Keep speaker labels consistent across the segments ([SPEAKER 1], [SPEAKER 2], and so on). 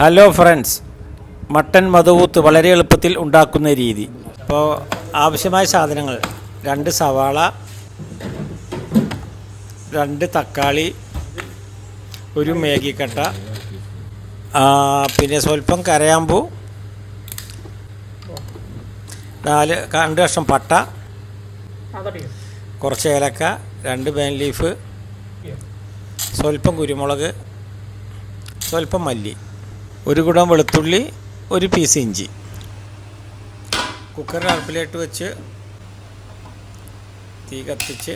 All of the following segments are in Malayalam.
[SPEAKER 1] ഹലോ ഫ്രണ്ട്സ് മട്ടൻ മധുവൂത്ത് വളരെ എളുപ്പത്തിൽ ഉണ്ടാക്കുന്ന രീതി. അപ്പോൾ ആവശ്യമായ സാധനങ്ങൾ. രണ്ട് സവാള രണ്ട് തക്കാളി ഒരു മേഗിക്കട്ട പിന്നെ സ്വല്പം കരയാമ്പൂ നാല് രണ്ട് കഷ്ണം പട്ട കുറച്ച് ഏലക്ക രണ്ട് ബേൻ ലീഫ് സ്വല്പം കുരുമുളക് സ്വല്പം മല്ലി. ഒരു കുടം വെളുത്തുള്ളി ഒരു പീസ് ഇഞ്ചി. കുക്കർ അടുപ്പിലിട്ട് വെച്ച് തീ കത്തിച്ച്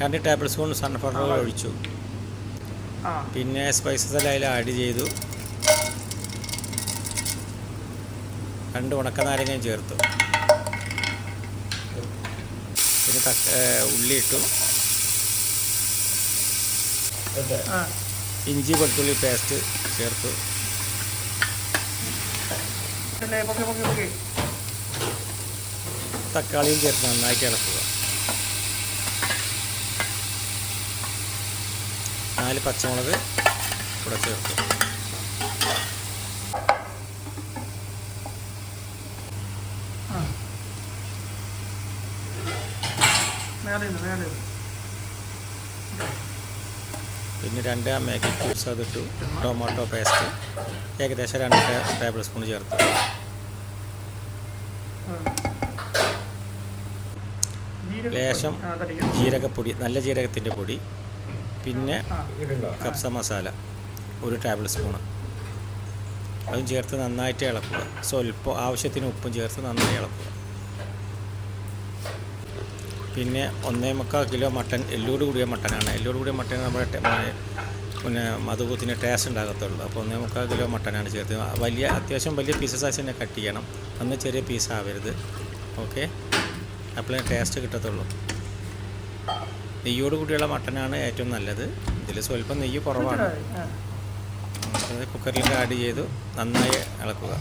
[SPEAKER 1] രണ്ട് ടേബിൾ സ്പൂൺ സൺഫ്ലവർ ഓയിൽ ഒഴിച്ചു. പിന്നെ സ്പൈസസ് എല്ലാം അതിൽ ആഡ് ചെയ്തു. രണ്ട് ഉണക്ക ഉണക്കനാരങ്ങയും ചേർത്തു. പിന്നെ ഉള്ളി ഇട്ടു. ഇഞ്ചി വെളുത്തുള്ളി പേസ്റ്റ് ചേർത്ത്. തക്കാളിയും ചേർത്ത് നന്നായി കിളക്കുക. നാല് പച്ചമുളക് കൂടെ ചേർത്തു. പിന്നെ രണ്ട് മാഗി ക്യൂബ്സ് അതിട്ടു ടൊമാറ്റോ പേസ്റ്റ് ഏകദേശം രണ്ട് ടേബിൾ സ്പൂൺ ചേർത്തു. ലേശം ജീരകപ്പൊടി നല്ല ജീരകത്തിന്റെ പൊടി പിന്നെ കപ്സ മസാല ഒരു ടേബിൾ സ്പൂണ് അതും ചേർത്ത് നന്നായിട്ട് ഇളക്കുക. സ്വല്പം ആവശ്യത്തിന് ഉപ്പും ചേർത്ത് നന്നായി ഇളക്കുക. പിന്നെ ഒന്നേ മുക്കാൽ കിലോ മട്ടൻ എല്ലോട് കൂടിയ മട്ടനാണ്. എല്ലോട് കൂടിയ മട്ടൻ നമ്മുടെ പിന്നെ മധുപൂത്തിന് ടേസ്റ്റ് ഉണ്ടാകത്തുള്ളൂ. അപ്പോൾ ഒന്നേ മുക്കാൽ കിലോ മട്ടനാണ് ചേർത്ത് വലിയ അത്യാവശ്യം വലിയ പീസസ് ആയി തന്നെ കട്ട് ചെയ്യണം. അന്ന് ചെറിയ പീസ് ആവരുത്. ഓക്കെ അപ്പോഴേ ടേസ്റ്റ് കിട്ടത്തുള്ളൂ. നെയ്യോട് കൂടിയുള്ള മട്ടനാണ് ഏറ്റവും നല്ലത്. ഇതിൽ സ്വല്പം നെയ്യ് കുറവാണ്. കുക്കറിൽ കുക്കറിലേക്ക് ആഡ് ചെയ്തു. നന്നായി ഇളക്കുക.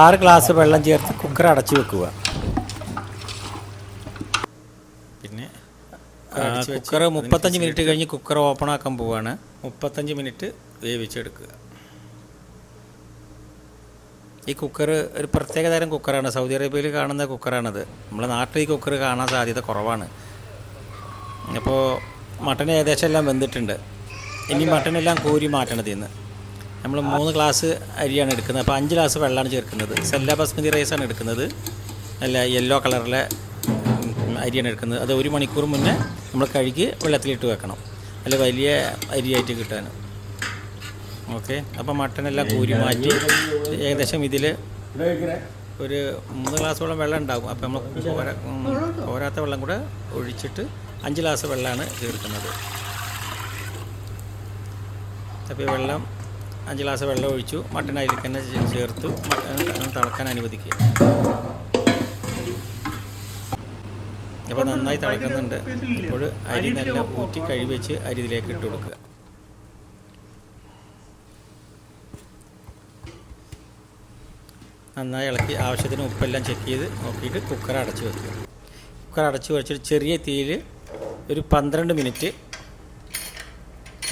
[SPEAKER 1] ആറ് ഗ്ലാസ് വെള്ളം ചേർത്ത് കുക്കർ അടച്ചു വെക്കുക പിന്നെ കുക്കർ മുപ്പത്തഞ്ച് മിനിറ്റ് കഴിഞ്ഞ് കുക്കർ ഓപ്പൺ ആക്കാൻ പോവാണ്. മുപ്പത്തഞ്ച് മിനിറ്റ് വേവിച്ചെടുക്കുക. ഈ കുക്കർ ഒരു പ്രത്യേക തരം കുക്കറാണ്. സൗദി അറേബ്യയിൽ കാണുന്ന കുക്കറാണത്. നമ്മളെ നാട്ടിൽ ഈ കുക്കർ കാണാൻ സാധ്യത കുറവാണ്. അപ്പോൾ മട്ടൻ ഏകദേശം എല്ലാം വെന്തിട്ടുണ്ട്. ഇനി മട്ടനെല്ലാം കോരി മാറ്റണത് ഇന്ന്. നമ്മൾ മൂന്ന് ഗ്ലാസ് അരിയാണ് എടുക്കുന്നത്. അപ്പോൾ അഞ്ച് ഗ്ലാസ് വെള്ളമാണ് ചേർക്കുന്നത്. സെല്ല ബസ്മതി റൈസാണ് എടുക്കുന്നത്. അല്ല യെല്ലോ കളറിലെ അരിയാണ് എടുക്കുന്നത്. അത് ഒരു മണിക്കൂർ മുന്നേ നമ്മൾ കഴുകി വെള്ളത്തിലിട്ട് വെക്കണം. അല്ല വലിയ അരിയായിട്ട് കിട്ടാൻ ഓക്കെ. അപ്പോൾ മട്ടനെല്ലാം കൂരി മാറ്റി ഏകദേശം ഇതിൽ ഒരു മൂന്ന് ഗ്ലാസ് വെള്ളം ഉണ്ടാകും. അപ്പോൾ നമ്മൾ പോരാത്ത വെള്ളം കൂടെ ഒഴിച്ചിട്ട് അഞ്ച് ഗ്ലാസ് വെള്ളമാണ് ചേർക്കുന്നത്. അപ്പോൾ ഈ വെള്ളം അഞ്ച് ഗ്ലാസ് വെള്ളം ഒഴിച്ചു. മട്ടൻ അതിലേക്ക് തന്നെ ചേർത്തു തിളക്കാൻ അനുവദിക്കുക. അപ്പോൾ നന്നായി തിളക്കുന്നുണ്ട്. ഇപ്പോൾ അരി നല്ല ഊറ്റി കഴി വെച്ച് അരി ഇതിലേക്ക് ഇട്ട് കൊടുക്കുക. നന്നായി ഇളക്കി ആവശ്യത്തിന് ഉപ്പെല്ലാം ചെക്ക് ചെയ്ത് നോക്കിയിട്ട് കുക്കർ അടച്ചു വെക്കുക. കുക്കർ അടച്ചു വെച്ചിട്ട് ചെറിയ തീയിൽ ഒരു പന്ത്രണ്ട് മിനിറ്റ്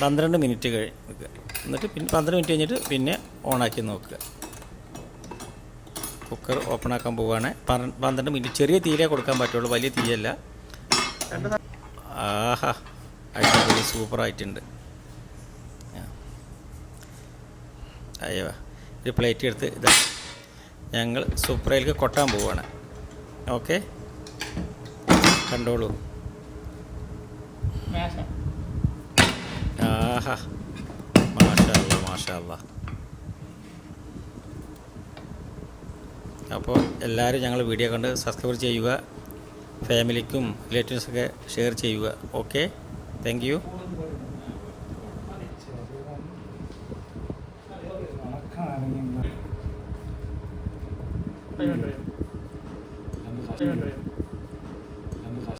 [SPEAKER 1] പന്ത്രണ്ട് മിനിറ്റ് കഴിഞ്ഞ് എന്നിട്ട് പിന്നെ പന്ത്രണ്ട് മിനിറ്റ് കഴിഞ്ഞിട്ട് പിന്നെ ഓണാക്കി നോക്കുക. കുക്കർ ഓപ്പൺ ആക്കാൻ പോവുകയാണ് പന്ത്ര- പന്ത്രണ്ട് മിനിറ്റ്. ചെറിയ തീയിലേ കൊടുക്കാൻ പറ്റുള്ളൂ. വലിയ തീയല്ല. ആഹാ. അടിപൊളി സൂപ്പറായിട്ടുണ്ട് അയ്യോ ഒരു പ്ലേറ്റ് എടുത്ത് ഇതാ. ഞങ്ങൾ സൂപ്പറയിലേക്ക് കൊട്ടാൻ പോവുകയാണ് ഓക്കെ കണ്ടോളൂ. ആഹാ. മാഷാ മാഷാ അപ്പോൾ എല്ലാവരും ഞങ്ങൾ വീഡിയോ കണ്ട് സബ്സ്ക്രൈബ് ചെയ്യുക. ഫാമിലിക്കും റിലേറ്റീവ്സൊക്കെ ഷെയർ ചെയ്യുക. Okay thank you
[SPEAKER 2] കണക്കാണെങ്കിൽ